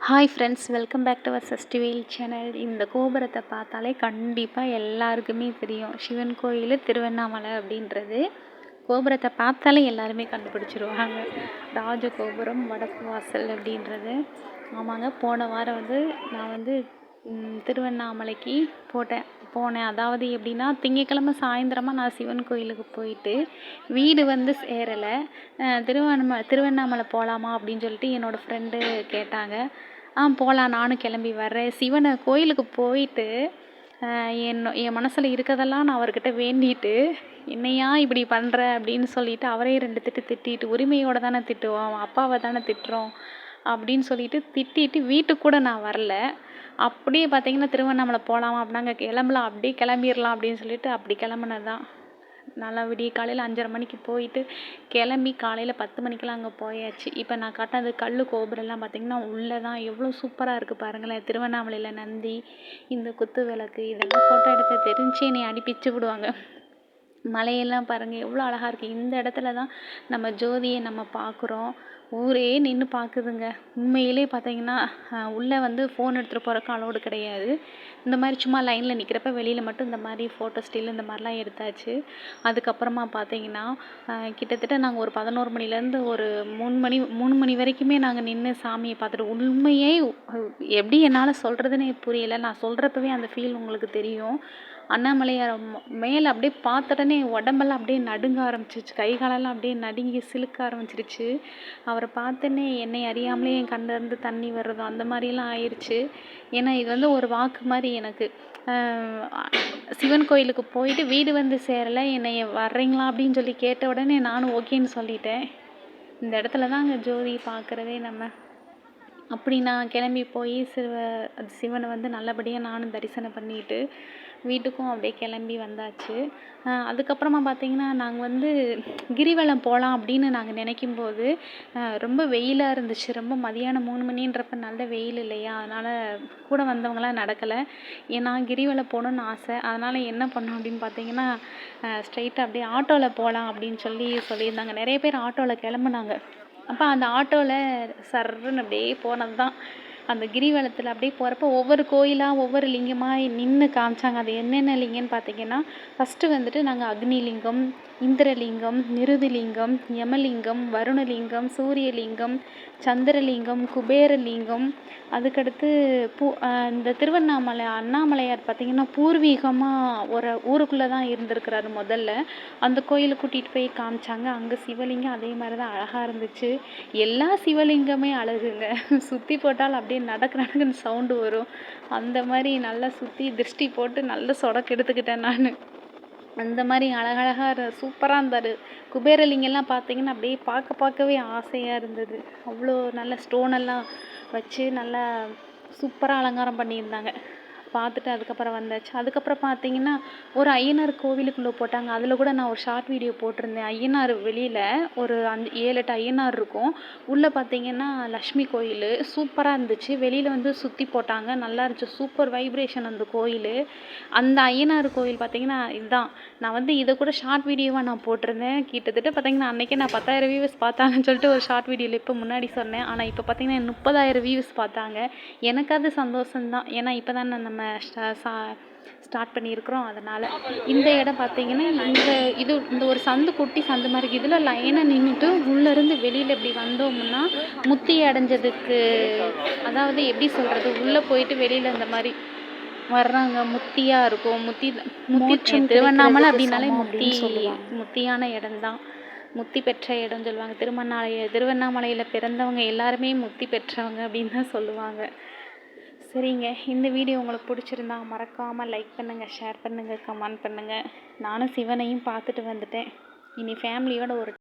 Hi friends welcome back to our சஸ்டிவேல் channel இந்த கோபுரத்தை பார்த்தாலே கண்டிப்பாக எல்லாருக்குமே தெரியும். சிவன் கோயில் திருவண்ணாமலை அப்படின்றது. கோபுரத்தை பார்த்தாலே எல்லாருமே கண்டுபிடிச்சிருவாங்க. ராஜ கோபுரம் வடக்கு வாசல் அப்படின்றது. ஆமாங்க போன வாரம் வந்து நான் வந்து திருவண்ணாமலைக்கு போட்டேன். போனேன். அதாவது எப்படின்னா திங்கக்கிழமை சாயந்தரமாக நான் சிவன் கோயிலுக்கு போயிட்டு வீடு வந்து சேரலை. திருவண்ணாமலை திருவண்ணாமலை போகலாமா அப்படின்னு சொல்லிட்டு என்னோடய ஃப்ரெண்டு கேட்டாங்க. ஆ போகலாம் நானும் கிளம்பி வர்றேன். சிவனை கோயிலுக்கு போயிட்டு என் என் மனசில் இருக்கிறதெல்லாம் நான் அவர்கிட்ட வேண்டிட்டு என்னையா இப்படி பண்ணுற அப்படின்னு சொல்லிட்டு அவரே ரெண்டு திட்டு திட்டிட்டு உரிமையோடு தானே திட்டுவோம் அப்பாவை தானே திட்டுறோம் அப்படின்னு சொல்லிட்டு திட்டிட்டு வீட்டுக்கு கூட நான் வரல. அப்படியே பார்த்தீங்கன்னா திருவண்ணாமலை போகலாமா அப்படின்னாங்க கிளம்பலாம் அப்படியே கிளம்பிடலாம் அப்படின்னு சொல்லிட்டு அப்படி கிளம்புனது தான் நல்லா விடிய காலையில் அஞ்சரை மணிக்கு போயிட்டு கிளம்பி காலையில் பத்து மணிக்கெல்லாம் அங்கே போயாச்சு. இப்போ நான் காட்டினது கல் கோபுரம்லாம் பார்த்திங்கன்னா உள்ளே தான் எவ்வளோ சூப்பராக இருக்குது பாருங்களேன். திருவண்ணாமலையில் நந்தி இந்த குத்து விளக்கு இதெல்லாம் ஃபோட்டோ எடுக்க தெரிஞ்சு என்னை அடிப்பிச்சு விடுவாங்க. மலையெல்லாம் பாருங்கள் எவ்வளோ அழகாக இருக்குது இந்த இடத்துல தான் நம்ம ஜோதியை நம்ம பார்க்குறோம். ஊரே நின்று பார்க்குதுங்க. உண்மையிலே பார்த்தீங்கன்னா உள்ளே வந்து ஃபோன் எடுத்துகிட்டு போகிறக்கு அலோடு கிடையாது. இந்த மாதிரி சும்மா லைனில் நிற்கிறப்ப வெளியில் மட்டும் இந்த மாதிரி ஃபோட்டோ ஸ்டில் இந்த மாதிரிலாம் எடுத்தாச்சு. அதுக்கப்புறமா பார்த்தீங்கன்னா கிட்டத்தட்ட நாங்கள் ஒரு பதினோரு மணிலேருந்து ஒரு மூணு மணி மூணு மணி வரைக்குமே நாங்கள் நின்று சாமியை பார்த்துட்டு உண்மையே எப்படி என்னால் சொல்கிறதுனே புரியலை. நான் சொல்கிறப்பவே அந்த ஃபீல் உங்களுக்கு தெரியும். அண்ணாமலையார் மேலே அப்படியே பார்த்த உடனே உடம்பெல்லாம் அப்படியே நடுங்க ஆரம்பிச்சிருச்சு. கை காலெல்லாம் அப்படியே நடுங்கி சிலுக்க ஆரம்பிச்சிருச்சு. அவரை பார்த்தோன்னே என்னை அறியாமலே என் கண்ணிலேருந்து தண்ணி வர்றதும் அந்த மாதிரிலாம் ஆயிடுச்சு ஏன்னா இது வந்து ஒரு வாக்கு மாதிரி எனக்கு. சிவன் கோயிலுக்கு போயிட்டு வீடு வந்து சேரலை. என்னை வர்றீங்களா அப்படின்னு சொல்லி கேட்ட உடனே நானும் ஓகேன்னு சொல்லிட்டேன். இந்த இடத்துல தான் அங்கே ஜோதி பார்க்குறதே நம்ம. அப்படி நான் கிளம்பி போய் சிவ சிவனை வந்து நல்லபடியாக நானும் தரிசனம் பண்ணிட்டு வீட்டுக்கும் அப்படியே கிளம்பி வந்தாச்சு. அதுக்கப்புறமா பார்த்திங்கன்னா நாங்கள் வந்து கிரிவலம் போகலாம் அப்படின்னு நாங்கள் நினைக்கும் போது ரொம்ப வெயிலாக இருந்துச்சு. ரொம்ப மதியானம் மூணு மணின்றப்ப நல்ல வெயில் இல்லையா? அதனால் கூட வந்தவங்களாம் நடக்கலை. ஏன்னா கிரிவலம் போகணுன்னு ஆசை. அதனால் என்ன பண்ணோம் அப்படின்னு பார்த்தீங்கன்னா ஸ்ட்ரைட்டாக அப்படியே ஆட்டோவில் போகலாம் அப்படின்னு சொல்லி சொல்லியிருந்தாங்க. நிறைய பேர் ஆட்டோவில் கிளம்புனாங்க. அப்போ அந்த ஆட்டோவில் சர்ருன்னு அப்படியே போனது தான் அந்த கிரிவலத்தில் அப்படியே போகிறப்ப ஒவ்வொரு கோயிலாக ஒவ்வொரு லிங்கமாக நின்று காமிச்சாங்க. அது என்னென்ன லிங்கம்னு பார்த்தீங்கன்னா ஃபஸ்ட்டு வந்துட்டு நாங்கள் அக்னிலிங்கம் இந்திரலிங்கம் நிருதிலிங்கம் யமலிங்கம் வருணலிங்கம் சூரியலிங்கம் சந்திரலிங்கம் குபேரலிங்கம் அதுக்கடுத்து பூ இந்த திருவண்ணாமலை அண்ணாமலையார் பார்த்திங்கன்னா பூர்வீகமாக ஒரு ஊருக்குள்ளே தான் இருந்திருக்கிறாரு முதல்ல. அந்த கோயிலை கூட்டிகிட்டு போய் காமிச்சாங்க. அங்கே சிவலிங்கம் அதே மாதிரி தான் அழகாக இருந்துச்சு. எல்லா சிவலிங்கமே அழகுங்க. சுற்றி போட்டால் அப்படியே நடக்கு நடக்குன்னு சவுண்டு வரும். அந்த மாதிரி நல்லா சுற்றி திருஷ்டி போட்டு நல்ல சொடக்கு எடுத்துக்கிட்டேன் நான். அந்த மாதிரி அழகழகாக சூப்பராக இருந்தார். குபேரலிங்கெல்லாம் பார்த்தீங்கன்னா அப்படியே பார்க்க பார்க்கவே ஆசையாக இருந்தது. அவ்வளோ நல்ல ஸ்டோனெல்லாம் வச்சு நல்லா சூப்பராக அலங்காரம் பண்ணியிருந்தாங்க. பார்த்துட்டு அதுக்கப்புறம் வந்தாச்சு. அதுக்கப்புறம் பார்த்தீங்கன்னா ஒரு ஐயனார் கோவிலுக்குள்ளே போட்டாங்க. அதில் கூட நான் ஒரு ஷார்ட் வீடியோ போட்டிருந்தேன். ஐயனார் வெளியில் ஒரு அஞ்சு ஏழு எட்டு ஐயனார் இருக்கும். உள்ளே பார்த்தீங்கன்னா லக்ஷ்மி கோயில். சூப்பராக இருந்துச்சு. வெளியில் வந்து சுற்றி போட்டாங்க. நல்லா இருந்துச்சு. சூப்பர் வைப்ரேஷன் அந்த கோயில். அந்த ஐயனார் கோயில் பார்த்தீங்கன்னா இதுதான் நான் வந்து இதை கூட ஷார்ட் வீடியோவாக நான் போட்டிருந்தேன். கிட்டத்தட்ட பார்த்தீங்கன்னா அன்றைக்கே நான் பத்தாயிரம் வியூஸ் பார்த்தாங்கன்னு சொல்லிட்டு ஒரு ஷார்ட் வீடியோவில் இப்போ முன்னாடி சொன்னேன். ஆனால் இப்போ பார்த்தீங்கன்னா முப்பதாயிரம் வியூஸ் பார்த்தாங்க. எனக்கு அது சந்தோஷம்தான். ஏன்னா இப்போ தான் நம்ம ஸ்டார்ட் பண்ணியிருக்கிறோம். அதனால் இந்த இடம் பார்த்தீங்கன்னா இந்த இது இந்த ஒரு சந்து குட்டி சந்து மாதிரி இதில் லைனாக நின்றுட்டு உள்ளேருந்து வெளியில் இப்படி வந்தோம்னா முத்தி அடைஞ்சதுக்கு அதாவது எப்படி சொல்கிறது உள்ளே போயிட்டு வெளியில் இந்த மாதிரி வர்றாங்க. முத்தியாக இருக்கும். முத்தி முத்தி திருவண்ணாமலை அப்படின்னாலே முத்தி முத்தியான இடம்தான் முத்தி பெற்ற இடம் சொல்லுவாங்க. திருவண்ணாமலை திருவண்ணாமலையில் பிறந்தவங்க எல்லாருமே முத்தி பெற்றவங்க அப்படின்னு தான் சொல்லுவாங்க. சரிங்க. இந்த வீடியோ உங்களுக்கு பிடிச்சிருந்தா மறக்காமல் லைக் பண்ணுங்கள் ஷேர் பண்ணுங்கள் கமெண்ட் பண்ணுங்கள் நானும் சிவனையும் பார்த்துட்டு வந்துட்டேன். இனி ஃபேமிலியோட ஒரு